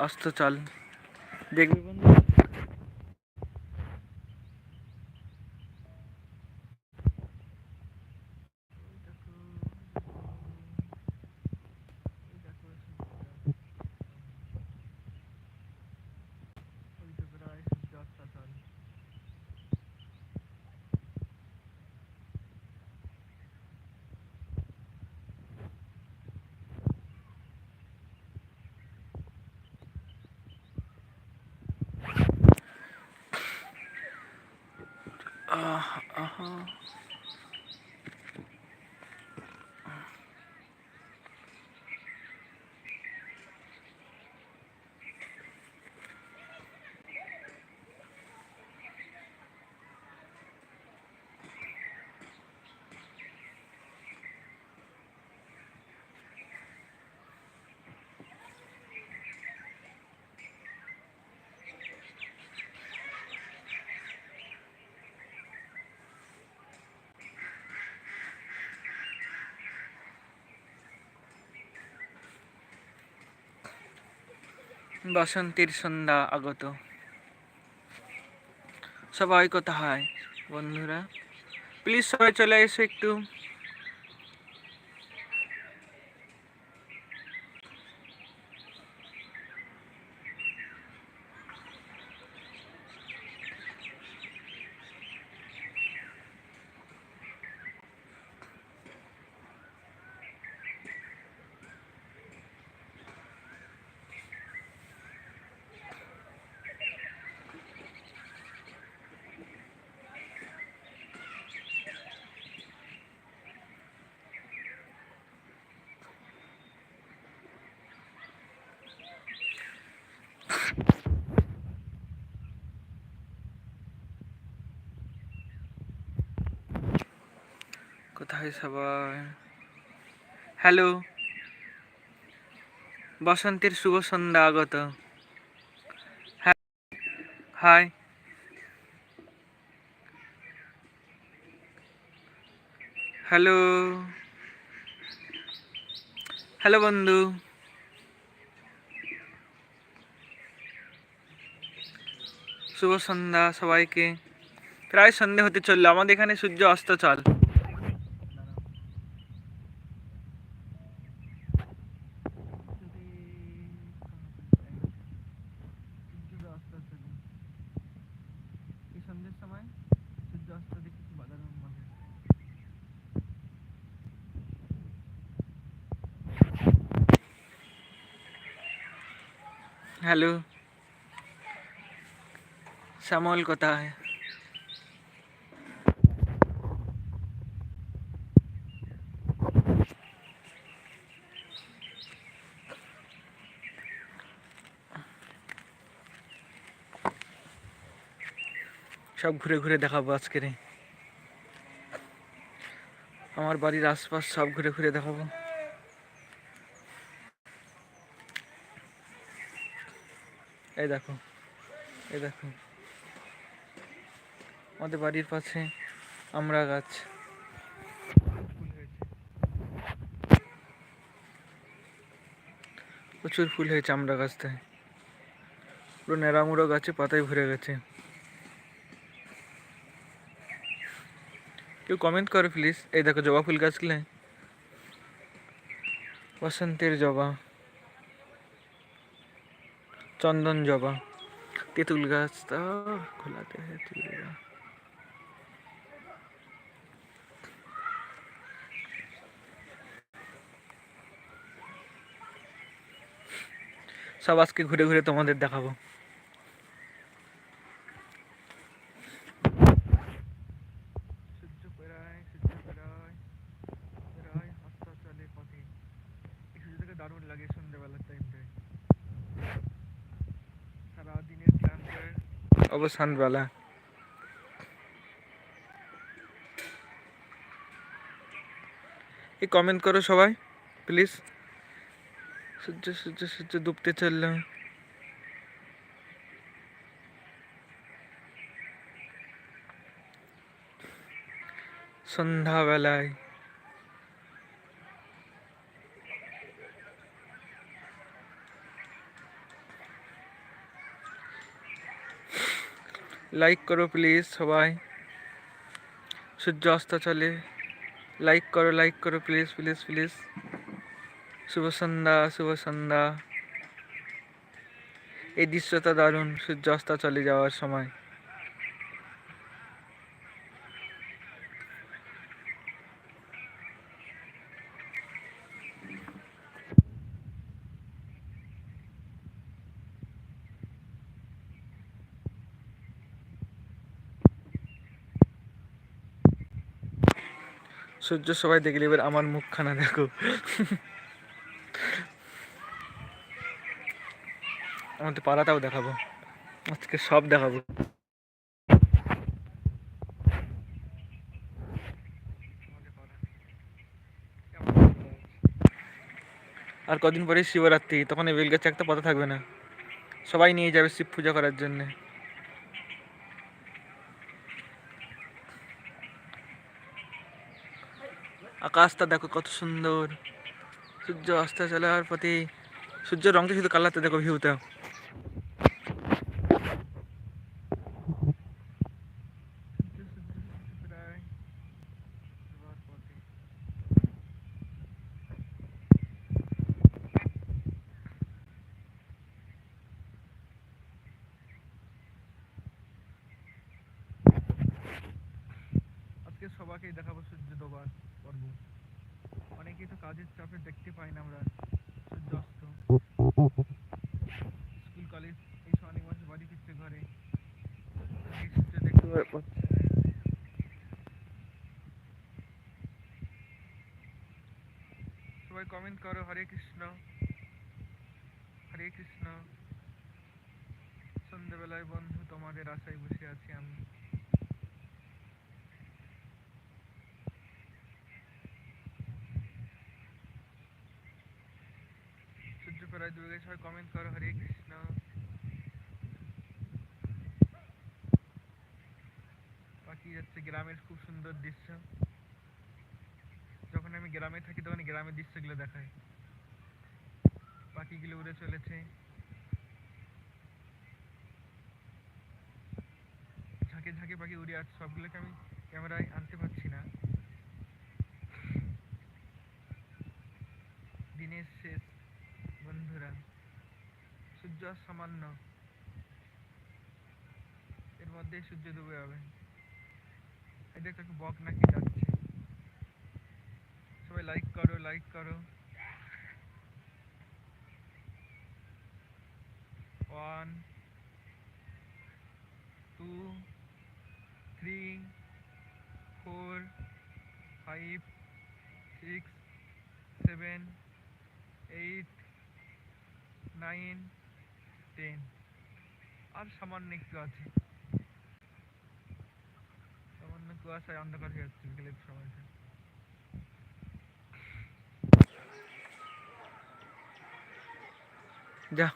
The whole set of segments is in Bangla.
অস্তচল দেখবি বন্ধু। বসন্তের সন্ধ্যা আগত। সবাই কোথায় বন্ধুরা। প্লিজ সবাই চলে এসো একটু। কোথায় সবাই? হ্যালো বসন্তের শুভ সন্ধ্যা আগত। হাই হ্যালো হ্যালো বন্ধু। শুভ সন্ধ্যা সবাইকে প্রায় সন্ধে হতে চলল আমাদের এখানে সূর্য অস্ত চল সন্ধ্যের সময় সূর্য অস্ত দেখতে খুব আলাদা মজা হ্যালো শ্যামল কোথায় সব ঘুরে ঘুরে দেখাবো আজকের আমার বাড়ির আশপাশ সব ঘুরে ঘুরে দেখাবো। এই দেখো এই দেখো। আমাদের বাড়ির পাশে আমরা গাছ। প্রচুর ফুল হয়েছে আমরা গাছটায় পুরো ন্যাড়ামুড়ো গাছে পাতায় ভরে গেছে। কেউ কমেন্ট করো প্লিজ এই দেখো জবা ফুল গাছগুলো বসন্তের জবা। চন্দন জবা। তেঁতুল গাছ। তা খোলাতে তেঁতুল। সব আজকে ঘুরে ঘুরে তোমাদের দেখাবো। দারুণ লাগে সন্ধ্যেবেলার টাইমটায় সারাদিনের অবসানবেলা। এই কমেন্ট করো সবাই প্লিজ सुजे सुजे सुजे डूबते चल रहे संध्या वाला लाइक करो प्लीज़ सबाई सूर्यास्त चले। लाइक करो लाइक करो प्लीज़ प्लीज़, प्लीज़। শুভ সন্ধ্যা শুভ সন্ধ্যা এই দৃশ্যটা দারুণ সূর্য অস্ত চলে যাওয়ার সময়। সূর্য সবাই দেখলে, এবার আমার মুখখানা দেখো। আমাদের পাড়াটাও দেখাবো। আজকে সব দেখাবো। আর কদিন পরে শিবরাত্রি, তখন এই বেলগাছে একটা পাতা থাকবে না। সবাই নিয়ে যাবে শিব পূজা করার জন্যে। আকাশটা দেখো কত সুন্দর। সূর্য অস্তে চলার প্রতি সূর্যের রংটা শুধু কালারটা দেখো ভিউটা আজকে সবাইকেই দেখাবো সূর্য ডোবার পর্ব। অনেকেই তো কাজের চাপে দেখতে পাই না আমরা। সূর্য অস্ত স্কুল কলেজ অনেক মানুষ বাড়ি ফিরছে ঘরে দেখতে পাচ্ছে সবাই কমেন্ট করো হরে কৃষ্ণ। হরে কৃষ্ণ। সন্ধ্যেবেলায় বন্ধু তোমাদের আশায় বসে আছি আমি। সূর্য প্রায় দুর্গে সবাই কমেন্ট করো হরে কৃষ্ণ পাখি যাচ্ছে গ্রামের খুব সুন্দর দৃশ্য। যখন আমি গ্রামে থাকি, তখন গ্রামের দৃশ্যগুলো দেখায়। পাখিগুলো উড়ে চলেছে। ঝাঁকে ঝাঁকে পাখি উড়ে আসছে সবগুলোকে আমি ক্যামেরায় আনতে পারছি না। দিনের শেষ। বন্ধুরা, সূর্য আর সামান্য। এর মধ্যেই সূর্য ডুবে যাবে। এটা একটা বক নাকি যাচ্ছে। সবাই লাইক করো লাইক করো। One two three four five six seven eight nine ten আর সামান্য একটু আছে। সামান্য কুয়াশায় অন্ধকার হয়ে যাচ্ছে বিকেলের সময়টা যা,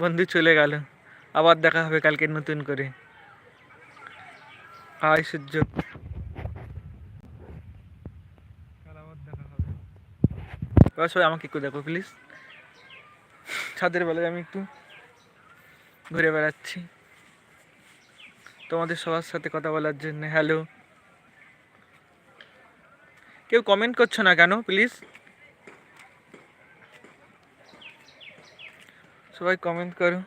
বন্ধু চলে গেল। আবার দেখা হবে কালকে নতুন করে। হাই সূর্য। কাল আবার দেখা হবে। এবার সবাই আমাকে একটু দেখো প্লিজ ছাদের বেলায় আমি একটু ঘুরে বেড়াচ্ছি। তোমাদের সবার সাথে কথা বলার জন্য হ্যালো কেউ কমেন্ট করছ না কেন প্লিজ সবাই কমেন্ট করো।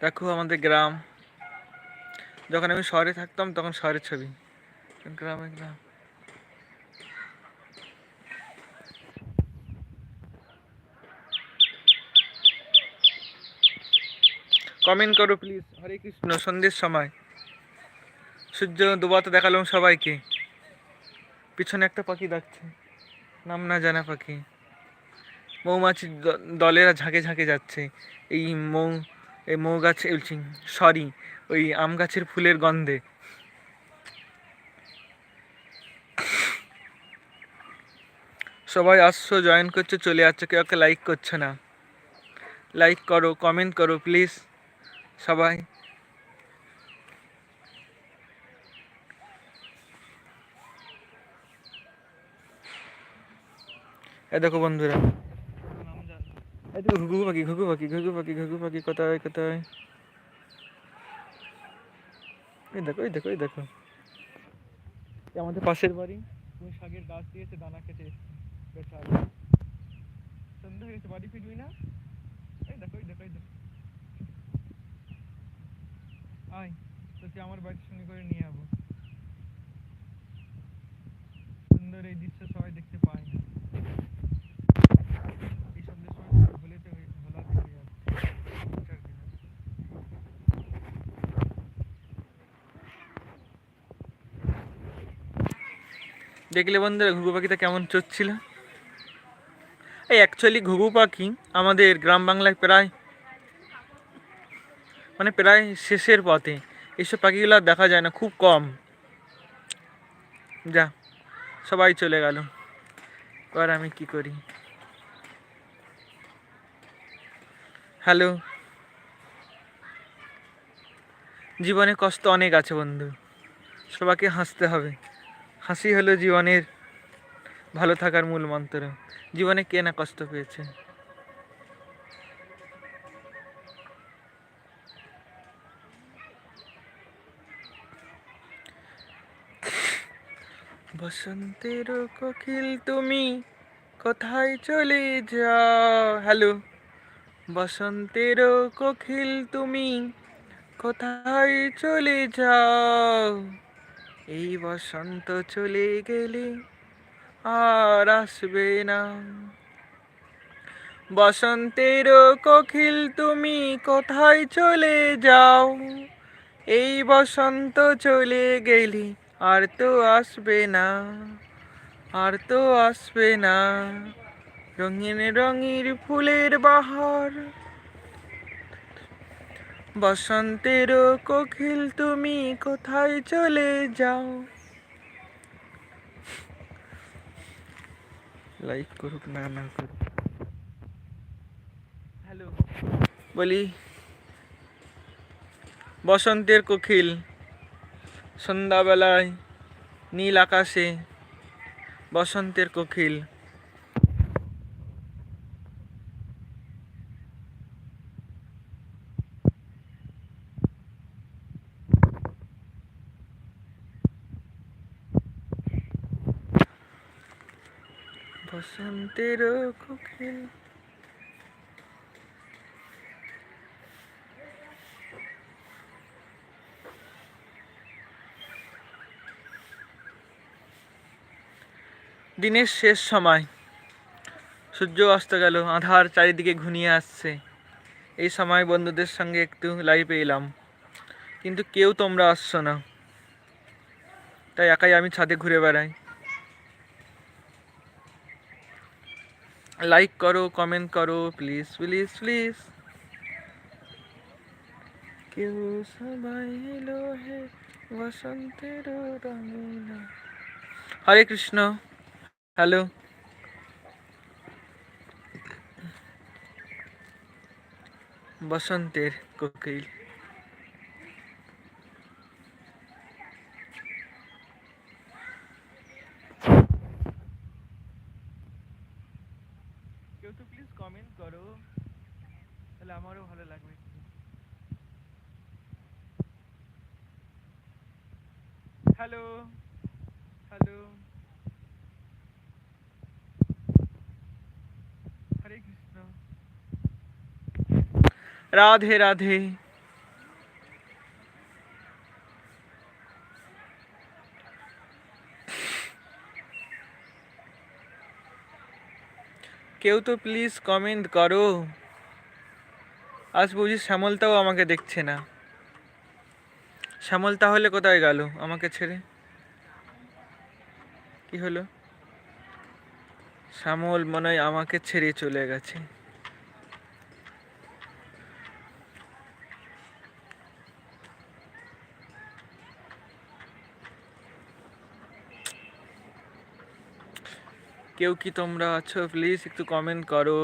দেখো আমাদের গ্রাম। যখন আমি শহরে থাকতাম, তখন শহরের ছবি। গ্রামে গ্রাম। কমেন্ট করো প্লিজ। হরে কৃষ্ণ, সন্ধ্যের সময়। সূর্য দুবাতে দেখালাম সবাইকে। পিছনে একটা পাখি ডাকছে। নাম না জানা পাখি। মৌমাছির দ- দলেরা ঝাঁকে ঝাঁকে যাচ্ছে। এই মৌ এই মৌ গাছে সরি ওই আম গাছের ফুলের গন্ধে। সবাই আসছো জয়েন করছ, চলে যাচ্ছে কেউ লাইক করছে না। লাইক করো কমেন্ট করো প্লিজ সবাই। এ দেখো বন্ধুরা। এই দেখো ঘুঘু পাখি ঘুঘু পাখি ঘুঘু পাখি ঘুঘু পাখি কোথায় কোথায়? এই দেখো এই দেখো এই দেখো। আমাদের পাশের বাড়ি। ওই শাকের গাছ দিয়েছে দানা কেটে বেচারা সন্ধ্যা হয়েছে বাড়ি ফিরবি না? এই দেখো এই দেখো এই দেখো। আয়, তোকে আমার বাড়ির সঙ্গে করে নিয়ে যাব সুন্দর এই দৃশ্য সবাই দেখতে পায় না। দেখলে বন্ধুরা, ঘুঘু পাখিটা কেমন চড়ছিল এই অ্যাকচুয়ালি ঘুঘু পাখি আমাদের গ্রাম বাংলায় প্রায় মানে প্রায় শেষের পথে। এইসব পাখিগুলো দেখা যায় না, খুব কম। যা, সবাই চলে গেল। এবার আমি কি করি? হ্যালো? জীবনে কষ্ট অনেক আছে বন্ধু। সবাইকে হাসতে হবে। হাসি হলো জীবনের ভালো থাকার মূল মন্ত্র। জীবনে কে না কষ্ট পেয়েছে? বসন্তের কোকিল, তুমি কোথায় চলে যাও? হ্যালো বসন্তের কোকিল, তুমি কোথায় চলে যাও? এই বসন্ত চলে গেলে আর আসবে না। বসন্তের কোকিল, তুমি কোথায় চলে যাও? এই বসন্ত চলে গেলে আর তো আসবে না, আর তো আসবে না। রঙিন রঙিন ফুলের বাহার, বসন্তের কোকিল তুমি কোথায় চলে যাও? লাইক করুক, না না করুক। হ্যালো বলি, বসন্তের কোকিল। সন্ধ্যাবেলায় নীল আকাশে বসন্তের কোকিল। বসন্তের কোকিল। দিনের শেষ সময়। সূর্য অস্ত গেল, আধার চারিদিকে ঘনিয়ে আসছে। এই সময় বন্ধুদের সঙ্গে একটু লাইভে এলাম। কিন্তু কেউ তোমরা আসছো না। তাই একাই আমি ছাদে ঘুরে বেড়াই। লাইক করো কমেন্ট করো প্লিজ প্লিজ প্লিজ কেউ সবাই এলো হে, বসন্তের হরে কৃষ্ণ। হ্যালো বসন্তের কোকিল কেউ তো প্লিজ কমেন্ট করো তাহলে আমারও ভালো লাগবে একটু। Hello hello Hare Krishna Radhe Radhe. কেউ তো প্লিজ কমেন্ট করো। আজ বুঝি শ্যামলতাও আমাকে দেখছে না। শ্যামল তাহলে কোথায় গেল আমাকে ছেড়ে? কি হলো? শ্যামল মনে হয় আমাকে ছেড়ে চলে গেছে। কেউ কি তোমরা আছো? প্লিজ একটু কমেন্ট করো।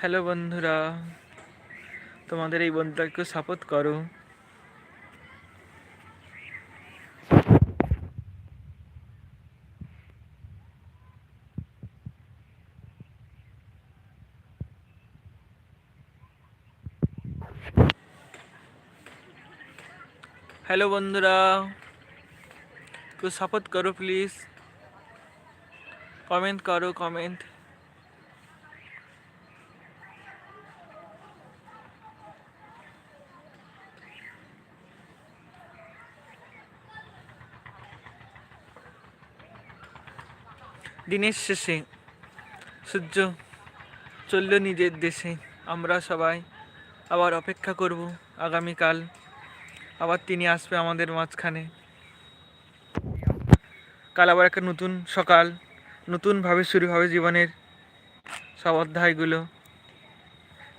হ্যালো বন্ধুরা, তোমাদের এই বন্ধুটাকে সাপোর্ট করো। হ্যালো বন্ধুরা। একটু সাপোর্ট করো প্লিজ কমেন্ট করো কমেন্ট দিনের শেষে সূর্য চলল নিজের দেশে আমরা সবাই আবার অপেক্ষা করব আগামীকাল আবার তিনি আসবে আমাদের মাঝখানে কাল আবার একটা নতুন সকাল, নতুনভাবে শুরু হবে জীবনের সব অধ্যায়গুলো।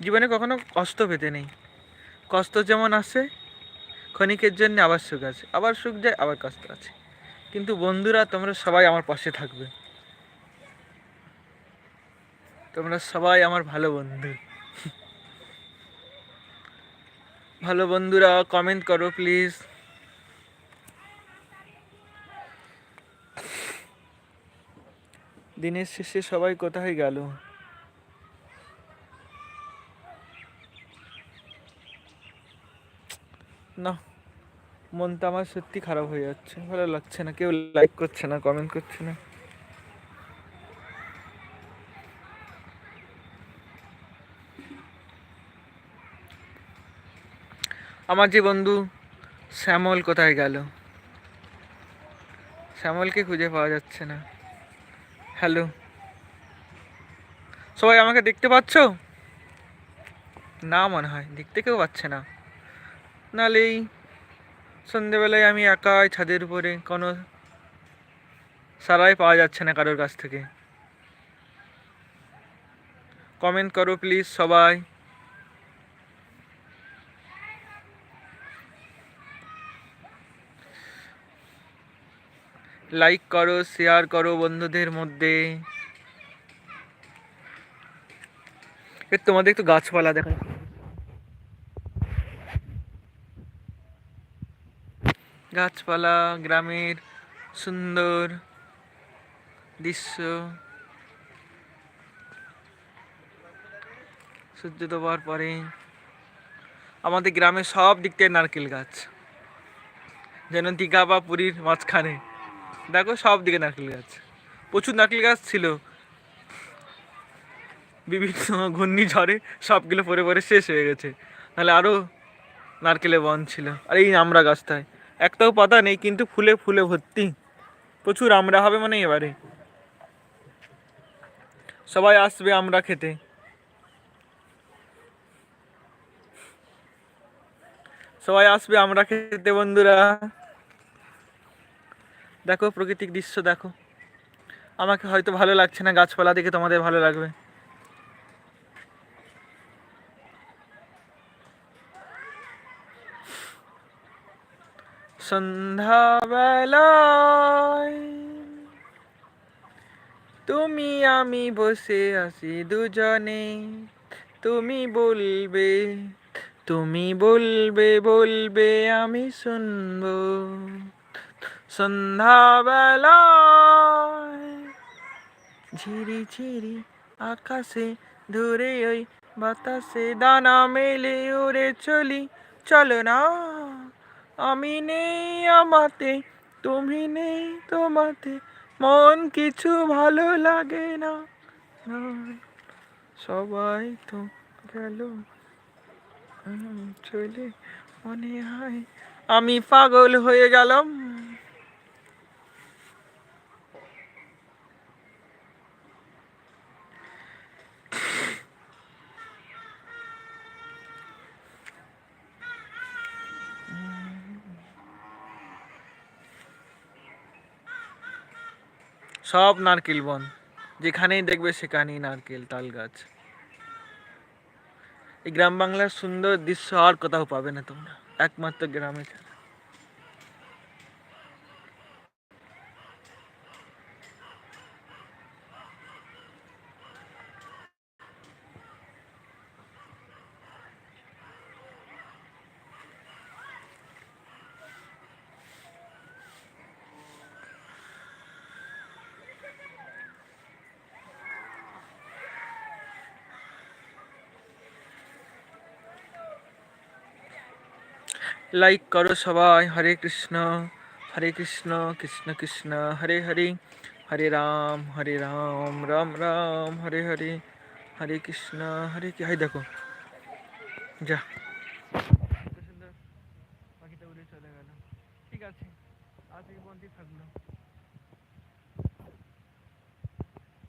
জীবনে কখনো কষ্ট পেতে নেই। কষ্ট যেমন আসে ক্ষণিকের জন্য আবার সুখ আছে। আবার সুখ যায়, আবার কষ্ট আছে। কিন্তু বন্ধুরা, তোমরা সবাই আমার পাশে থাকবে। তোমরা সবাই আমার ভালো বন্ধু। ভালো বন্ধুরা কমেন্ট করো প্লিজ দিনের শেষে সবাই কোথায় গেল? না মনটা আমার সত্যি খারাপ হয়ে যাচ্ছে। ভালো লাগছে না, কেউ লাইক করছে না কমেন্ট করছে না। আমার যে বন্ধু শ্যামল কোথায় গেল? শ্যামলকে খুঁজে পাওয়া যাচ্ছে না। হ্যালো। সবাই আমাকে দেখতে পাচ্ছ? না মনে হয়, দেখতে কেউ পাচ্ছে না। নাহলে এই সন্ধেবেলায় আমি একাই ছাদের উপরে কোনো সারাই পাওয়া যাচ্ছে না কারোর কাছ থেকে। কমেন্ট করো প্লিজ সবাই। লাইক করো শেয়ার করো বন্ধুদের মধ্যে। তোমাদের একটু গাছপালা দেখা গাছপালা, গ্রামের সুন্দর দৃশ্য। সূর্য দেওয়ার পরে আমাদের গ্রামে সব দিক থেকে নারকেল গাছ। যেন দীঘা বা পুরীর মাঝখানে। দেখো সব দিকে নারকেল গাছ। প্রচুর নারকেল গাছ ছিল। বিভিন্ন ঘূর্ণিঝড়ে সবগুলো পরে পরে শেষ হয়ে গেছে। নাহলে আরও নারকেলে বন ছিল। আর এই আমরা গাছটায়। একটাও পাতা নেই, কিন্তু ফুলে ফুলে ভর্তি। প্রচুর আমরা হবে মানে এবারে। সবাই আসবে আমরা খেতে। সবাই আসবে আমরা খেতে বন্ধুরা। দেখো প্রকৃতিক দৃশ্য দেখো। আমাকে হয়তো ভালো লাগছে না, গাছপালা দেখে তোমাদের ভালো লাগবে। সন্ধ্যাবেলায় তুমি আমি বসে আছি দুজনে। তুমি বলবে তুমি বলবে বলবে, আমি শুনব। সন্ধ্যাবেলায় ঝিরি ঝিরি আকাশে ধরে ওই বাতাসে দানা মেলে উড়ে চলি। চলো না, আমি নেই আমাতে, তুমি নেই তোমাতে, মন কিছু ভালো লাগে না। সবাই তো গেল চলে মনে হয় আমি পাগল হয়ে গেলাম। সব নারকেল বন। যেখানেই দেখবে সেখানেই নারকেল, তাল গাছ। এই গ্রাম বাংলার সুন্দর দৃশ্য আর কোথাও পাবে না তোমরা। একমাত্র গ্রামে ছাড়া লাইক করো সবাই হরে কৃষ্ণ হরে কৃষ্ণ কৃষ্ণ কৃষ্ণ হরে হরে হরে রাম হরে রাম রাম রাম হরে হরে হরে কৃষ্ণ হরে কি হাই দেখো যা